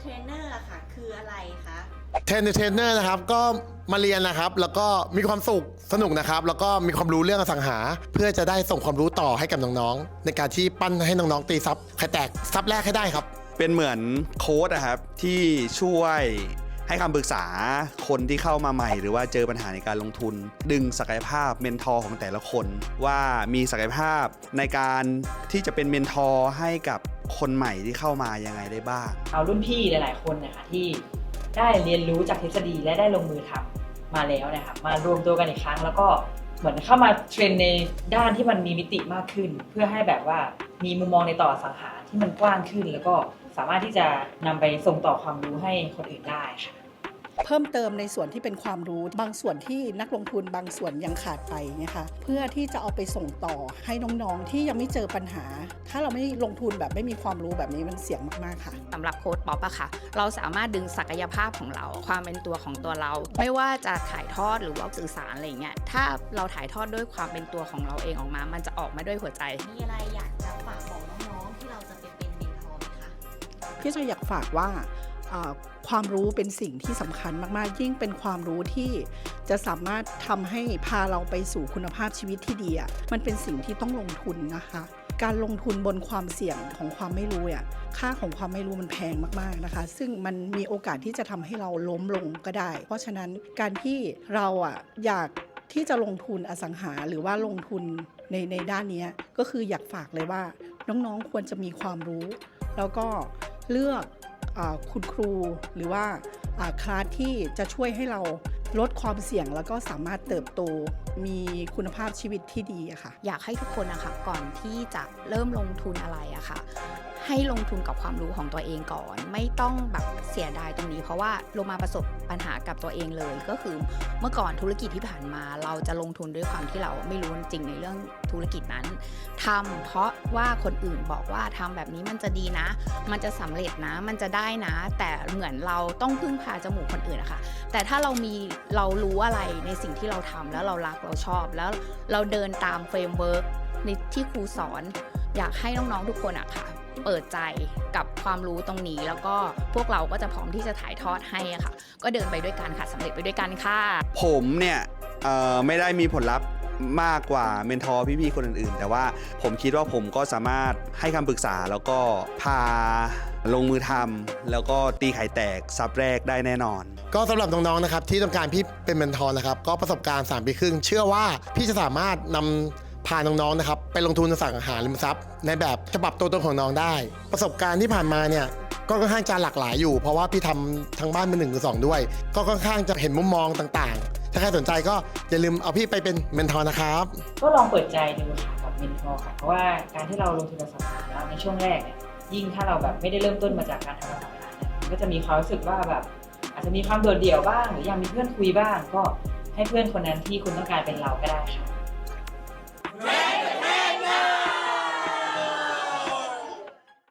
เทรนเนอร์อะค่ะ คืออะไรคะเทรนเทรนเนอร์นะครับก็มาเรียนนะครับ แล้วก็มีความสุขสนุกนะครับ แล้วก็มีความรู้เรื่องอสังหา เพื่อจะได้ส่งความรู้ต่อให้กับน้องๆในการที่ปั้นให้น้องๆตีซับใครแตกซับแรกให้ได้ครับ เป็นเหมือนโค้ดนะครับที่ช่วยให้คำปรึกษาคนที่เข้ามาใหม่ หรือว่าเจอปัญหาในการลงทุน ดึงศักยภาพเมนทอร์ของแต่ละคน ว่ามีศักยภาพในการที่จะเป็นเมนทอร์ให้กับ คนใหม่ที่เข้ามายังไงได้บ้าง เอารุ่นพี่หลาย ๆ คนนะคะที่ได้เรียนรู้จากทฤษฎีและได้ลงมือทำมาแล้วนะครับมารวมตัวกันอีกครั้ง แล้วก็เหมือนเข้ามาเทรนในด้านที่มันมีมิติมากขึ้น เพื่อให้แบบว่ามีมุมมองในต่ออสังหาที่มันกว้างขึ้น แล้วก็สามารถที่จะนำไปส่งต่อความรู้ให้คนอื่นได้ค่ะ เพิ่มเติมในส่วนที่เป็นความรู้ บางส่วนที่นักลงทุนบางส่วนยังขาดไปนะคะเพื่อที่จะเอาไปส่งต่อให้น้องๆ ที่ยังไม่เจอปัญหา ถ้าเราไม่ลงทุนแบบไม่มีความรู้แบบนี้มันเสี่ยงมากๆค่ะสำหรับโค้ดป๊อปอะค่ะ เราสามารถดึงศักยภาพของเรา ความเป็นตัวของตัวเรา ไม่ว่าจะถ่ายทอดหรือว่าสื่อสารอะไรเงี้ยถ้าเราถ่ายทอดด้วยความเป็นตัวของเราเองออกมา มันจะออกมาด้วยหัวใจมีอะไรอยากจะฝากบอกน้องๆที่เราจะไปเป็นเมนทอร์ไหมคะพี่จะอยากฝากว่าอ่า ความรู้เป็นสิ่งที่สำคัญมากๆ ยิ่งเป็นความรู้ที่จะสามารถทำให้พาเราไปสู่คุณภาพชีวิตที่ดีอะมันเป็นสิ่งที่ต้องลงทุนนะคะ การลงทุนบนความเสี่ยงของความไม่รู้อะค่าของความไม่รู้มันแพงมากๆนะคะ ซึ่งมันมีโอกาสที่จะทำให้เราล้มลงก็ได้ เพราะฉะนั้นการที่เราอะอยากที่จะลงทุนอสังหาหรือว่าลงทุนในในด้านนี้ก็คืออยากฝากเลยว่า น้องๆควรจะมีความรู้ แล้วก็เลือก คุณครูหรือว่าคลาสที่จะช่วยให้เราลดความเสี่ยงแล้วก็สามารถเติบโตมีคุณภาพชีวิตที่ดีอะค่ะ อยากให้ทุกคนนะคะก่อนที่จะเริ่มลงทุนอะไรอะค่ะ ให้ลงทุนกับความรู้ของตัวเองก่อน ไม่ต้องแบบเสียดายตรงนี้ เพราะว่าโลมาประสบปัญหากับตัวเองเลย ก็คือเมื่อก่อนธุรกิจที่ผ่านมา เราจะลงทุนด้วยความที่เราไม่รู้จริงในเรื่องธุรกิจนั้นทำเพราะว่าคนอื่นบอกว่าทำแบบนี้มันจะดีนะ มันจะสำเร็จนะ มันจะได้นะ แต่เหมือนเราต้องพึ่งพาจมูกคนอื่นอะค่ะแต่ถ้าเรามีเรารู้อะไรในสิ่งที่เราทำแล้วเรารักเราชอบ แล้วเราเดินตามเฟรมเวิร์กในที่ครูสอนอยากให้น้อง ๆ ทุกคนอะค่ะ เปิดใจกับความรู้ตรงนี้ แล้วก็พวกเราก็จะพร้อมที่จะถ่ายทอดให้อะค่ะ ก็เดินไปด้วยกันค่ะสำเร็จไปด้วยกันค่ะ ผมเนี่ยเอ่อไม่ได้มีผลลัพธ์มากกว่าเมนทอร์พี่ๆคนอื่นๆ แต่ว่าผมคิดว่าผมก็สามารถให้คำปรึกษาแล้วก็พาลงมือทำแล้วก็ตีไข่แตกซับแรกได้แน่นอน ก็สำหรับน้องๆนะครับที่ต้องการพี่เป็นเมนทอร์นะครับ ก็ประสบการณ์ 3 ปีครึ่ง เชื่อว่าพี่จะสามารถนำ พาน้องๆนะครับไปลงทุนสังหาริมทรัพย์ ในแบบฉบับตัวตนของน้องได้ ประสบการณ์ที่ผ่านมาเนี่ยก็ค่อนข้างจะหลากหลายอยู่ เพราะว่าพี่ทำทั้งบ้านเป็นหนึ่งหรือสองด้วย ก็ค่อนข้างจะเห็นมุมมองต่างๆ ถ้าใครสนใจก็อย่าลืมเอาพี่ไปเป็นเมนทอร์นะครับ ก็ลองเปิดใจดูค่ะกับเมนทอร์ค่ะเพราะว่าการที่เราลงทุนกับสังหาแล้วในช่วงแรกเนี่ยยิ่งถ้าเราแบบไม่ได้เริ่มต้นมาจากการทำสังหาเนี่ยมันก็จะมีความรู้สึกว่าแบบอาจจะมีความโดดเดี่ยวบ้าง หรือยังมีเพื่อนคุยบ้าง ก็ให้เพื่อนคนนั้นที่คุณต้องการเป็นเราก็ได้ค่ะ